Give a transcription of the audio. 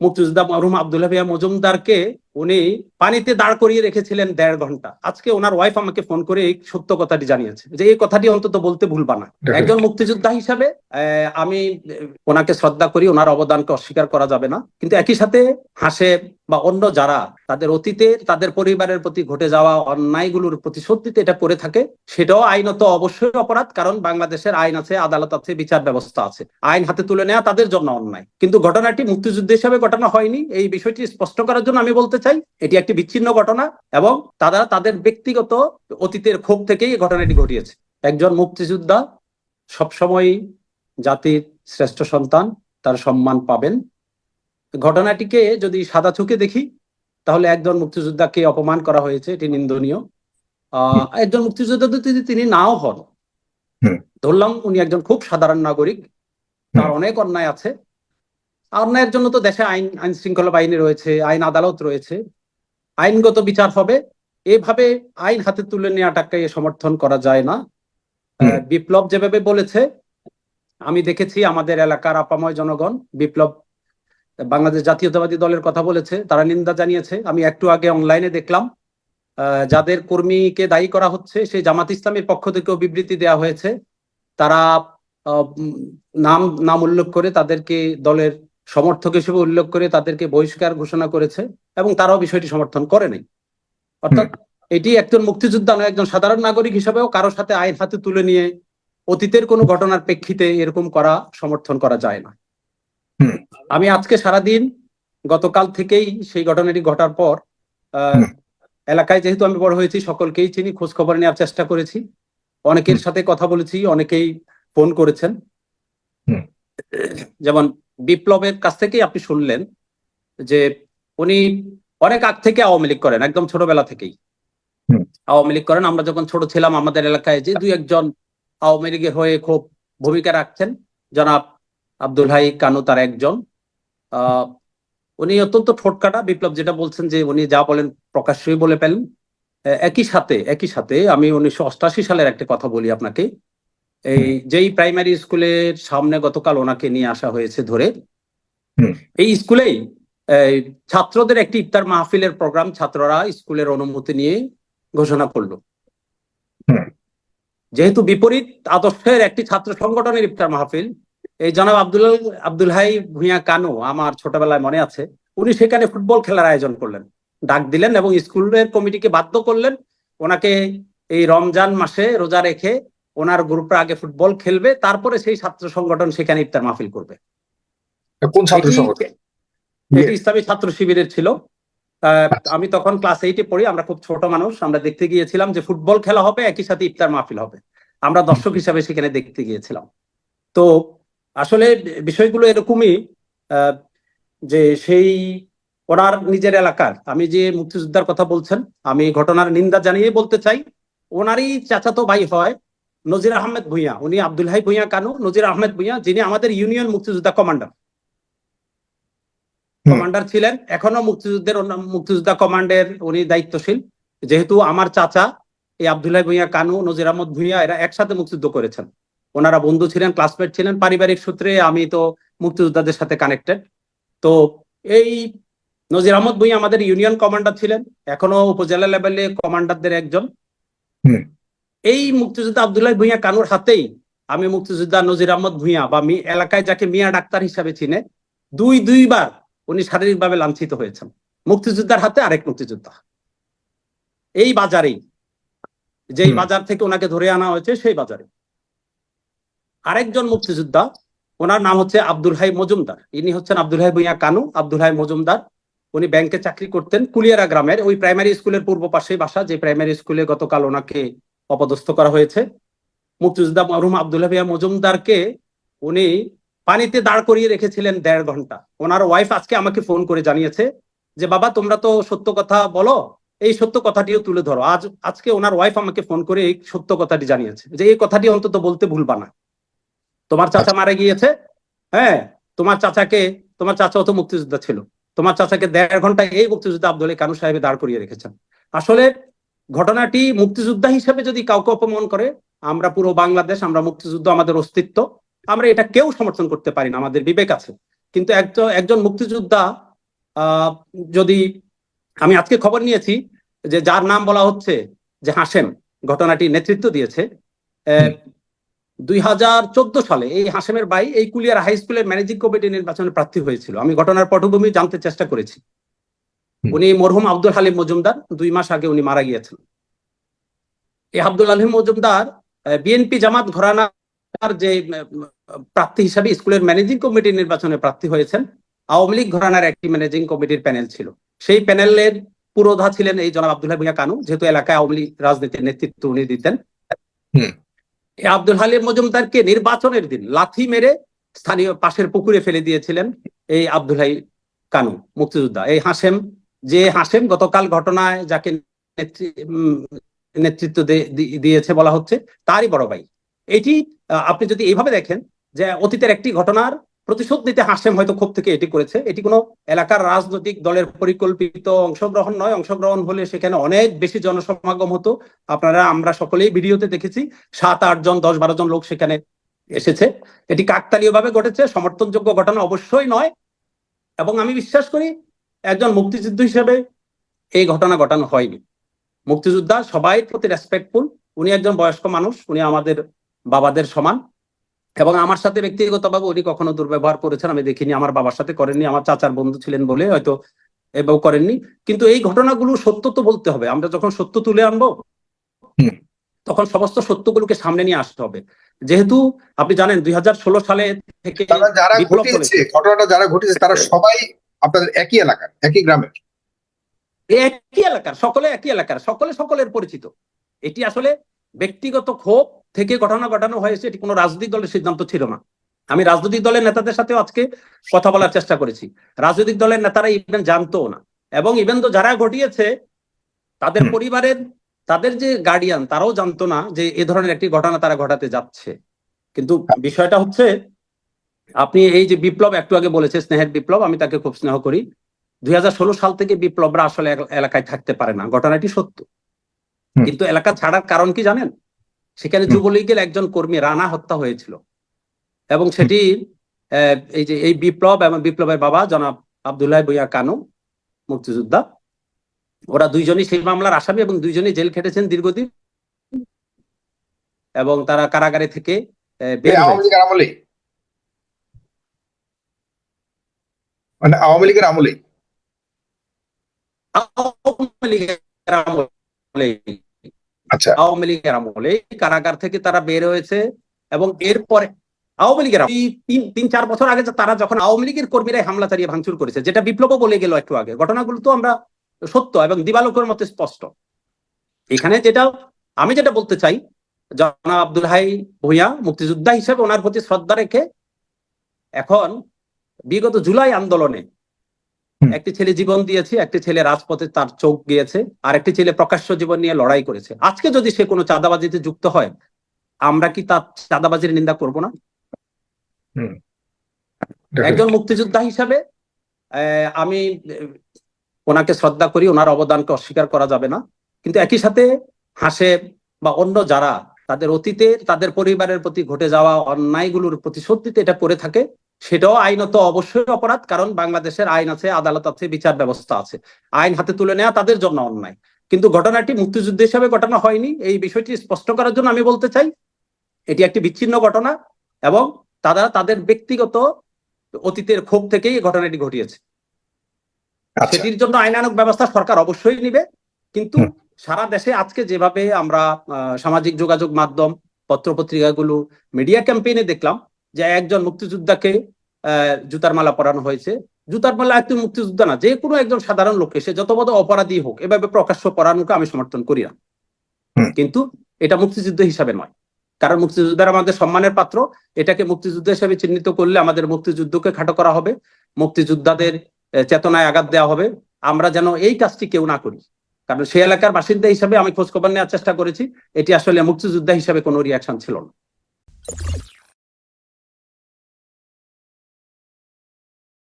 মুক্তিযোদ্ধা মরহুম আবদুল্লাহ ভিয়া মজুমদারকে উনি পানিতে দাঁড় করিয়ে রেখেছিলেন দেড় ঘণ্টা। আজকে ওনার ওয়াইফ আমাকে ফোন করে এই সত্য কথাটি জানিয়েছে যে এই কথাটি অন্তত বলতে ভুলবা না। একজন মুক্তিযোদ্ধা হিসাবে আমি ওনাকে শ্রদ্ধা করি ওনার অবদানকে অস্বীকার করা যাবে না। কিন্তু একই সাথে হাসে বা অন্য যারা তাদের অতীতে তাদের পরিবারের প্রতি ঘটে যাওয়া অন্যায়গুলোর প্রতিশোধ দিতে এটা করে থাকে সেটাও আইনত অবশ্যই অপরাধ কারণ বাংলাদেশের আইন আছে আদালত আছে বিচার ব্যবস্থা আছে। আইন হাতে তুলে নেওয়া তাদের জন্য অন্যায়। কিন্তু ঘটনাটি মুক্তিযুদ্ধ হিসাবে ঘটনা হয়নি এই বিষয়টি স্পষ্ট করার জন্য আমি বলতে চাই এটি একটি বিচ্ছিন্ন ঘটনা এবং তারা তাদের ব্যক্তিগত অতীতের ক্ষোভ থেকেই ঘটনাটি ঘটিয়েছে। একজন মুক্তিযোদ্ধা সবসময় জাতির শ্রেষ্ঠ সন্তান তার সম্মান পাবেন। ঘটনাটিকে যদি সাদা চোখে দেখি তাহলে একজন মুক্তিযোদ্ধাকে অপমান করা হয়েছে এটি নিন্দনীয়। আহ একজন মুক্তিযোদ্ধা যদি তিনি নাও হন ধরলাম উনি একজন খুব সাধারণ নাগরিক তার অনেক অন্যায় আছে অন্যায়ের জন্য তো দেশে আইন আইন শৃঙ্খলা বাহিনী রয়েছে আইন আদালত রয়েছে। আইনগত বিচার হবে। এভাবে আইন হাতে তুলে নেওয়াটাকে সমর্থন করা যায় না। বিপ্লব যেভাবে বলেছে আমি দেখেছি আমাদের এলাকার আপাময় জনগণ বিপ্লব বাংলাদেশ জাতীয়তাবাদী দলের কথা বলেছে তারা নিন্দা জানিয়েছে। আমি একটু আগে অনলাইনে দেখলাম আহ, যাদের কর্মীকে দায়ী করা হচ্ছে সেই জামাত ইসলামের পক্ষ থেকেও বিবৃতি দেওয়া হয়েছে। তারা নাম নাম উল্লেখ করে তাদেরকে দলের সমর্থক হিসেবে উল্লেখ করে তাদেরকে বহিষ্কার ঘোষণা করেছে এবং তারাও বিষয়টি সমর্থন করে নাই। অর্থাৎ এটি একজন মুক্তিযোদ্ধা নয় একজন সাধারণ নাগরিক হিসেবেও কারোর সাথে আইন হাতে তুলে নিয়ে অতীতের কোনো ঘটনার প্রেক্ষিতে এরকম করা সমর্থন করা যায় না। আমি আজকে সারাদিন গতকাল থেকেই সেই ঘটনাটি ঘটার পর আহ, এলাকায় যেহেতু আমি বড় হয়েছি সকলকেই চিনি খোঁজ খবর নেওয়ার চেষ্টা করেছি। অনেকের সাথে কথা বলেছি অনেকেই ফোন করেছেন। যেমন বিপ্লবের কাছ থেকেই আপনি শুনলেন যে উনি অনেক আগ থেকে আওয়ামী লীগ করেন একদম ছোটবেলা থেকেই। আওয়ামী লীগ করেন। আমরা যখন ছোট ছিলাম আমাদের এলাকায় যে দুই একজন আওয়ামী লীগের হয়ে খুব ভূমিকা রাখছেন জনাব আব্দুল হাই কানু তার একজন। আহ উনি অত্যন্ত ঠোঁটকাটা বিপ্লব যেটা বলছেন যে উনি যা বলেন প্রকাশ্যই বলে পেলেন একই সাথে একই সাথে আমি উনিশশো অষ্টাশি সালের একটা কথা বলি আপনাকে। এই যেই প্রাইমারি স্কুলের সামনে গতকাল ওনাকে নিয়ে আসা হয়েছে ধরে এই স্কুলেই ছাত্রদের একটি ইফতার মাহফিলের প্রোগ্রাম ছাত্ররা স্কুলের অনুমতি নিয়ে ঘোষণা করল। যেহেতু বিপরীত আদর্শের একটি ছাত্র সংগঠনের ইফতার মাহফিল এই জনাব আব্দুল আব্দুল হাই ভুঁইয়া কানু আমার ছোটবেলায় মনে আছে উনি সেখানে ফুটবল খেলার আয়োজন করলেন। ডাক দিলেন এবং স্কুলের কমিটিকে বাধ্য করলেন ওনাকে এই রমজান মাসে রোজা রেখে ওনার গ্রুপটা আগে ফুটবল খেলবে তারপরে সেই ছাত্র সংগঠন সেখানে ইফতার মাহফিল করবে। কোন ছাত্র সংগঠন? এটি ইসলামী ছাত্র শিবিরের ছিল। আহ, আমি তখন ক্লাস এইটে পড়ি আমরা খুব ছোট মানুষ আমরা দেখতে গিয়েছিলাম যে ফুটবল খেলা হবে একই সাথে ইফতার মাহফিল হবে। আমরা দর্শক হিসাবে সেখানে দেখতে গিয়েছিলাম। তো আসলে বিষয়গুলো এরকমই আহ, যে সেই ওনার নিজের এলাকার আমি যে মুক্তিযোদ্ধার কথা বলছেন আমি ঘটনার নিন্দা জানিয়ে বলতে চাই ওনারই চাচাতো ভাই হয় নজির আহমেদ ভুঁইয়া উনি আব্দুল হাই ভুঁইয়া কানু নজির আহমেদ ভুঁইয়া যিনি আমাদের ইউনিয়ন মুক্তিযোদ্ধা কমান্ডার। কমান্ডার ছিলেন এখনও মুক্তিযুদ্ধের মুক্তিযোদ্ধা কমান্ডের উনি দায়িত্বশীল। যেহেতু আমার চাচা এই আবদুল্লাহ ভুঁইয়া কানু নজির আহমদ ভুঁইয়া এরা একসাথে মুক্তিযুদ্ধ করেছেন। ওনারা বন্ধু ছিলেন ক্লাসমেট ছিলেন পারিবারিক সূত্রে আমি তো মুক্তিযোদ্ধাদের সাথে কানেক্টেড তো এই নজির আহমদ ভুঁইয়া আমাদের ইউনিয়ন কমান্ডার ছিলেন এখনও উপজেলা লেভেলে কমান্ডারদের একজন। এই মুক্তিযোদ্ধা আবদুল্লাহ ভুঁইয়া কানুর হাতেই আমি মুক্তিযোদ্ধা নজির আহমদ ভুঁইয়া বা এলাকায় যাকে মিয়া ডাক্তার হিসাবে চিনে দুই দুইবার উনি শারীরিকভাবে লাঞ্ছিত হয়েছেন। মুক্তিযোদ্ধার হাতে আরেক মুক্তিযোদ্ধা। এই বাজারেই যেই বাজার থেকে ওনাকে ধরে আনা হয়েছে সেই বাজারে। আরেকজন মুক্তিযোদ্ধা ওনার নাম হচ্ছে আব্দুল হাই মজুমদার। ইনি হচ্ছেন আব্দুল হাই ভুঁইয়া কানু। আব্দুল হাই মজুমদার উনি ব্যাংকে চাকরি করতেন। কুলিয়ারা গ্রামের ওই প্রাইমারি স্কুলের পূর্ব পাশে বাসা যে প্রাইমারি স্কুলে গতকাল ওনাকে অপদস্থ করা হয়েছে। মুক্তিযোদ্ধা মরহুম আবদুল্লাহ ভিয়া মজুমদারকে উনি পানিতে দাঁড় করিয়ে রেখেছিলেন দেড় ঘণ্টা। ওনার ওয়াইফ আজকে আমাকে ফোন করে জানিয়েছে যে, বাবা, তোমরা তো সত্য কথা বলো, এই সত্য কথাটিও তুলে ধরো। আজ, আজকে ওনার ওয়াইফ আমাকে ফোন করে এই সত্য কথাটি জানিয়েছে যে, এই কথাটি অন্তত বলতে ভুলবা না। তোমার চাচা মারা গিয়েছে হ্যাঁ তোমার চাচাকে, তোমার চাচাও তো মুক্তিযোদ্ধা ছিল। তোমার চাচাকে দেড় ঘণ্টা এই মুক্তিযোদ্ধা আব্দুল কানু সাহেবে দাঁড় করিয়ে রেখেছেন। আসলে ঘটনাটি মুক্তিযোদ্ধা হিসেবে যদি কাউকে অপমান করে, আমরা পুরো বাংলাদেশ, আমরা মুক্তিযুদ্ধ, আমাদের অস্তিত্ব, আমরা এটা কেউ সমর্থন করতে পারি না, আমাদের বিবেক আছে। কিন্তু একজন একজন মুক্তিযোদ্ধা যদি, আমি আজকে খবর নিয়েছি যে যার নাম বলা হচ্ছে যে হাসেম, ঘটনাটি নেতৃত্ব দিয়েছে। দুই হাজার চোদ্দ সালে এই হাসেমের ভাই এই কুলিয়ার হাই স্কুলের ম্যানেজিং কমিটি নির্বাচনে প্রার্থী হয়েছিল। আমি ঘটনার পটভূমি জানতে চেষ্টা করেছি। উনি মরহুম আব্দুল হালিম মজুমদার দুই মাস আগে উনি মারা গিয়েছেন। এই আব্দুল হালিম মজুমদার বিএনপি জামাত ঘরানার যে প্রার্থী হিসাবে স্কুলের ম্যানেজিং কমিটি নির্বাচনে প্রার্থী হয়েছেন আওয়ামী লীগ ঘরানার একটি ম্যানেজিং কমিটির প্যানেল ছিল। সেই প্যানেলের পুরোধা ছিলেন এই জনাব আব্দুল্লাহ ভুইয়া কানু যেহেতু এলাকায় আওয়ামী লীগ রাজনীতির নেতৃত্ব উনি দিতেন। আব্দুল হালিম মজুমদারকে নির্বাচনের দিন লাথি মেরে স্থানীয় পাশের পুকুরে ফেলে দিয়েছিলেন এই আব্দুল হাই কানু মুক্তিযোদ্ধা। এই হাসেম যে হাসেম গতকাল ঘটনায় যাকে নেতৃত্ব দিয়েছে বলা হচ্ছে, তারই বড় ভাই। এটি আপনি যদি এইভাবে দেখেন যে অতীতের একটি ঘটনার প্রতিশোধ নিতে হাসেম হয়তো ক্ষোভ থেকে এটি করেছে, এটি কোনো এলাকার রাজনৈতিক দলের পরিকল্পিত অংশগ্রহণ নয়। অংশগ্রহণ হলে সেখানে অনেক বেশি জনসমাগম হতো। আপনারা, আমরা সকলেই ভিডিওতে দেখেছি, সাত, আট জন, দশ, বারো জন লোক সেখানে এসেছে। এটি কাকতালীয় ভাবে ঘটেছে, সমর্থনযোগ্য ঘটনা অবশ্যই নয়। এবং আমি বিশ্বাস করি একজন মুক্তিযুদ্ধ হিসেবে এই ঘটনা ঘটানো হয়নি। মুক্তিযোদ্ধা সবাই প্রতি রেসপেক্টফুল উনি একজন বয়স্ক মানুষ উনি আমাদের বাবাদের সমান এবং আমার সাথে ব্যক্তিগতভাবে উনি কখনো দুর্ব্যবহার করেছেন আমি দেখিনি আমার বাবার সাথে করেননি আমার চাচার বন্ধু ছিলেন বলে হয়তো এবং করেননি। কিন্তু এই ঘটনাগুলো সত্য তো বলতে হবে আমরা যখন সত্য তুলে আনব তখন সমস্ত সত্যগুলোকে সামনে নিয়ে আসতে হবে। যেহেতু আপনি জানেন দুই হাজার ষোলো সালে থেকে ঘটনাটা যারা ঘটিয়েছে তারা সবাই আপনাদের একই এলাকার একই গ্রামের? একই এলাকার সকলে একই এলাকার সকলে সকলের পরিচিত। এটি আসলে ব্যক্তিগত ক্ষোভ থেকে ঘটনা ঘটানো হয়েছে এটি কোনো রাজনৈতিক দলের সিদ্ধান্ত ছিল না। আমি রাজনৈতিক দলের নেতাদের সাথে আজকে কথা বলার চেষ্টা করেছি। রাজনৈতিক দলের নেতারা ইভেন জানতো না। এবং ইভেন তো যারা ঘটিয়েছে তাদের পরিবারের তাদের যে গার্ডিয়ান তারাও জানতো না যে এ ধরনের একটি ঘটনা তারা ঘটাতে যাচ্ছে। কিন্তু বিষয়টা হচ্ছে আপনি এই যে বিপ্লব একটু আগে বলেছে স্নেহের বিপ্লব আমি তাকে খুব স্নেহ করি। দুই হাজার ষোলো সাল থেকে বিপ্লবরা আসলে এলাকায় থাকতে পারে না। ঘটনাটি সত্য। কিন্তু এলাকা ছাড়ার কারণ কি জানেন? সেখানে যুবলীগের একজন কর্মী রানা হত্যা হয়েছিল। এবং সেটি এই যে এই বিপ্লব এবং বিপ্লবের বাবা জনাব আবদুল্লাহ বইয়া কানু মুক্তিযোদ্ধা ওরা দুইজনই সেই মামলার আসামি এবং দুইজনই জেল খেটেছেন দীর্ঘদিন। এবং তারা কারাগারে থেকে বের এই আওয়ামী লীগের আমলেই? মানে আওয়ামী লীগের আমলেই। আওয়ামী লীগের আমলে আচ্ছা। আওয়ামী লীগের আমলে কারাগার থেকে তারা বের হয়েছে এবং এরপরে আওয়ামী লীগের তিন তিন চার বছর আগে তারা যখন আওয়ামী লীগের কর্মীরা হামলা চালিয়ে ভাঙচুর করেছে যেটা বিপ্লব বলে গেল একটু আগে। ঘটনাগুলো তো আমরা সত্য এবং দিবালোকের মতো স্পষ্ট। এখানে যেটা আমি যেটা বলতে চাই জনাব আব্দুল হাই ভূঁইয়া মুক্তিযোদ্ধা হিসেবে ওনার প্রতি শ্রদ্ধা রেখে এখন বিগত জুলাই আন্দোলনে একটি ছেলে জীবন দিয়েছে একটি ছেলে রাজপথে তার চোখ গিয়েছে আর একটি ছেলে প্রকাশ্য জীবন নিয়ে লড়াই করেছে। আজকে যদি সে কোনো চাঁদাবাজিতে যুক্ত হয় আমরা কি তার চাঁদাবাজির নিন্দা করব না? একজন মুক্তিযোদ্ধা হিসাবে আহ, আমি ওনাকে শ্রদ্ধা করি ওনার অবদানকে অস্বীকার করা যাবে না। কিন্তু একই সাথে হাসে বা অন্য যারা তাদের অতীতে তাদের পরিবারের প্রতি ঘটে যাওয়া অন্যায়গুলোর প্রতিশোধ দিতে এটা করে থাকে। সেটাও আইনত অবশ্যই অপরাধ কারণ বাংলাদেশের আইন আছে আদালত আছে বিচার ব্যবস্থা আছে। আইন হাতে তুলে নেওয়া তাদের জন্য অন্যায়। কিন্তু ঘটনাটি মুক্তিযুদ্ধ হিসাবে ঘটনা হয়নি। এই বিষয়টি স্পষ্ট করার জন্য আমি বলতে চাই এটি একটি বিচ্ছিন্ন ঘটনা এবং তারা তাদের ব্যক্তিগত অতীতের ক্ষোভ থেকেই এই ঘটনাটি ঘটিয়েছে। আচ্ছা। সেটির জন্য আইনানুক ব্যবস্থা সরকার অবশ্যই নিবে। কিন্তু সারা দেশে আজকে যেভাবে আমরা আহ, সামাজিক যোগাযোগ মাধ্যম পত্রপত্রিকাগুলো মিডিয়া ক্যাম্পেইনে দেখলাম যে একজন মুক্তিযোদ্ধাকে আহ, জুতার মালা পরানো হয়েছে। জুতার মালা একটি মুক্তিযোদ্ধা না যে কোনো একজন সাধারণ লোককে সে যত বড় অপরাধী হোক এভাবে প্রকাশ্য পরানোকে আমি সমর্থন করি না। কিন্তু এটা মুক্তিযুদ্ধ হিসাবে নয়। কারণ মুক্তিযোদ্ধারা আমাদের সম্মানের পাত্র। এটাকে মুক্তিযুদ্ধ হিসেবে চিহ্নিত করলে আমাদের মুক্তিযুদ্ধকে খাটো করা হবে। মুক্তিযোদ্ধাদের চেতনায় আঘাত দেওয়া হবে। আমরা যেন এই কাজটি কেউ না করি। কারণ সেই এলাকার বাসিন্দা হিসাবে আমি খোঁজ খবর নেওয়ার চেষ্টা করেছি। এটি আসলে মুক্তিযোদ্ধা হিসাবে কোনো রিয়াকশন ছিল না।